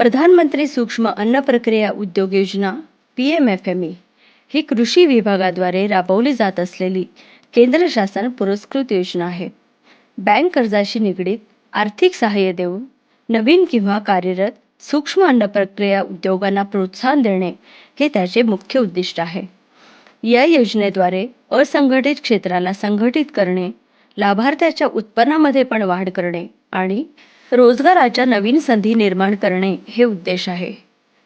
प्रधानमंत्री सूक्ष्म अन्न प्रक्रिया उद्योग योजना P M F M E ही कृषी विभागाद्वारे राबवली जात असलेली केंद्र शासन पुरस्कृत योजना आहे. बँक कर्जाशी निगडीत आर्थिक सहाय्य देऊन नवीन किंवा कार्यरत सूक्ष्म अन्न प्रक्रिया उद्योगांना प्रोत्साहन देणे हे त्याचे मुख्य उद्दिष्ट आहे. या योजनेद्वारे असंघटित क्षेत्राला संघटित करणे लाभार्थ्याच्या उत्पन्नामध्ये पण वाढ करणे आणि रोजगाराच्या नवीन संधी निर्माण करणे हे उद्देश आहे.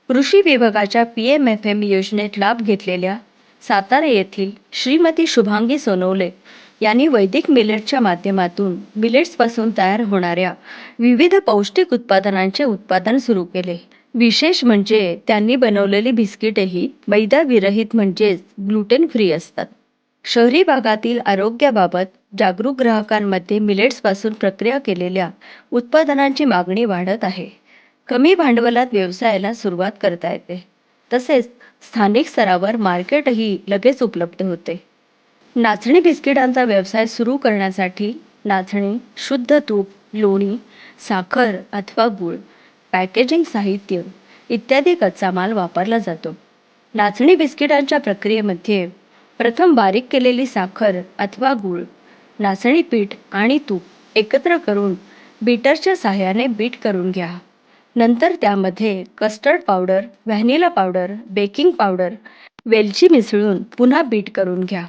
कृषी विभागाच्या पी एम एफ एम योजनेत लाभ घेतलेल्या सातारा येथील श्रीमती शुभांगी सोनवले यांनी वैदिक मिलेटच्या माध्यमातून मिलेट्सपासून तयार होणाऱ्या विविध पौष्टिक उत्पादनांचे उत्पादन सुरू केले. विशेष म्हणजे त्यांनी बनवलेली बिस्किटेही मैदाविरहित म्हणजेच ग्लुटेन फ्री असतात. शहरी भागातील आरोग्याबाबत जागरूक ग्राहकांमध्ये मिलेट्सपासून प्रक्रिया केलेल्या उत्पादनांची मागणी वाढत आहे. कमी भांडवलात व्यवसायाला सुरुवात करता येते. तसेच स्थानिक स्तरावर मार्केटही लगेच उपलब्ध होते. नाचणी बिस्किटांचा व्यवसाय सुरू करण्यासाठी नाचणी शुद्ध तूप लोणी साखर अथवा गूळ पॅकेजिंग साहित्य इत्यादी कच्चा माल वापरला जातो. नाचणी बिस्किटांच्या प्रक्रियेमध्ये प्रथम बारीक केलेली साखर अथवा गूळ नाचणी पीठ आणि तूप एकत्र करून बीटरच्या साहाय्याने बीट करून घ्या. नंतर त्यामध्ये custard powder vanilla powder baking powder वेलची मिसळून पुन्हा बीट करून घ्या.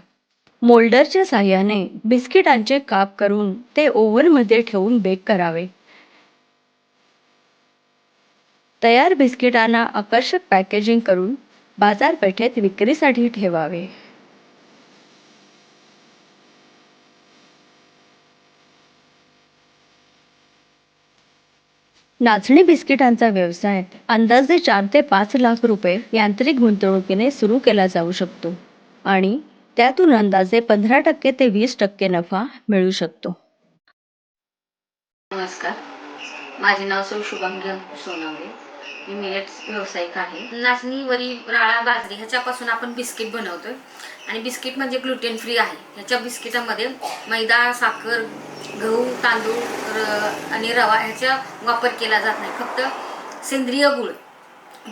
मोल्डरच्या साहाय्याने बिस्किटांचे काप करून ते ओव्हनमध्ये ठेवून बेक करावे. तयार बिस्किटांना आकर्षक पॅकेजिंग करून बाजारपेठेत विक्रीसाठी ठेवावे. नाचणी बिस्किटांचा व्यवसाय अंदाजे चार ते पाच लाख रुपये यांत्रिक गुंतवणुकीने सुरू केला जाऊ शकतो आणि त्यातून अंदाजे पंधरा टक्के ते वीस टक्के नफा मिळू शकतो. नमस्कार. माझे नाव सौ शुभांगी सोनावणे मिलेट्स व्यावसायिक आहे. नाचणीवरील राळा बाजरी ह्याच्यापासून आपण बिस्किट बनवतोय. आणि बिस्किट म्हणजे ग्लुटेन फ्री आहे. ह्याच्या बिस्किटामध्ये मैदा साखर गहू तांदूळ र- आणि रवा ह्याचा वापर केला जात नाही. फक्त सेंद्रिय गुळ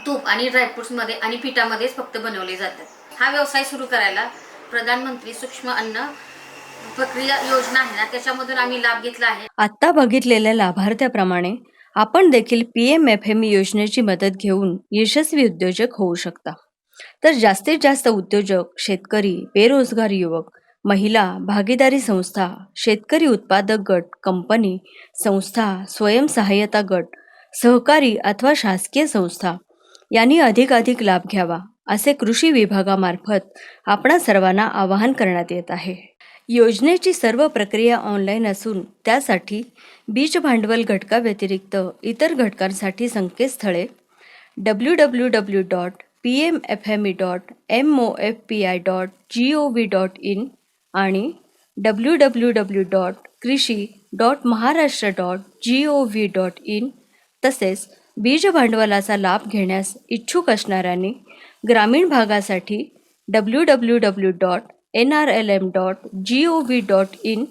तूप आणि ड्रायफ्रुट्समध्ये आणि पिठामध्येच फक्त बनवले जातात. हा व्यवसाय सुरू करायला प्रधानमंत्री सूक्ष्म अन्न प्रक्रिया योजना आहे ना त्याच्यामधून आम्ही लाभ घेतला आहे. आत्ता बघितलेल्या लाभार्थ्याप्रमाणे आपण देखील पी एम एफ एम योजनेची मदत घेऊन यशस्वी उद्योजक होऊ शकता. तर जास्तीत जास्त उद्योजक शेतकरी बेरोजगार युवक महिला भागीदारी संस्था शेतकरी उत्पादक गट कंपनी संस्था स्वयंसहाय्यता गट सहकारी अथवा शासकीय संस्था यांनी अधिकाधिक लाभ घ्यावा असे कृषी विभागामार्फत आपणा सर्वांना आवाहन करण्यात येत आहे. योजनेची सर्व प्रक्रिया ऑनलाईन असून त्यासाठी बीज भांडवल घटकाव्यतिरिक्त इतर घटकांसाठी संकेतस्थळे W W W dot P M F M E dot M O F P I dot G O V dot in आणि W W W dot krishi dot Maharashtra dot G O V dot in तसेच बीज भांडवलाचा लाभ घेण्यास इच्छुक असणाऱ्यांनी ग्रामीण भागासाठी W W W dot N R L M dot G O V dot in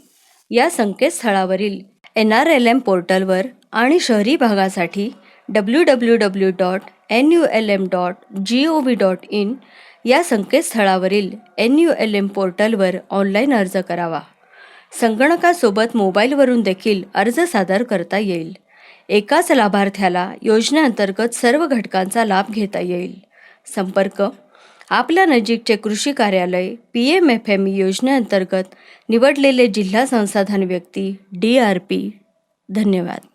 या संकेतस्थळावरील एन आर एल एम पोर्टलवर आणि शहरी भागासाठी W W W dot N U L M dot G O V dot in या संकेतस्थळावरील N U L M पोर्टलवर online अर्ज करावा. संगणकासोबत मोबाईलवरून देखील अर्ज सादर करता येईल. एकाच लाभार्थ्याला योजनेअंतर्गत सर्व घटकांचा लाभ घेता येईल. संपर्क आपल्या नजीकचे कृषी कार्यालय पी एम एफ एम योजनेअंतर्गत निवडलेले जिल्हा संसाधन व्यक्ती डी आर पी. धन्यवाद.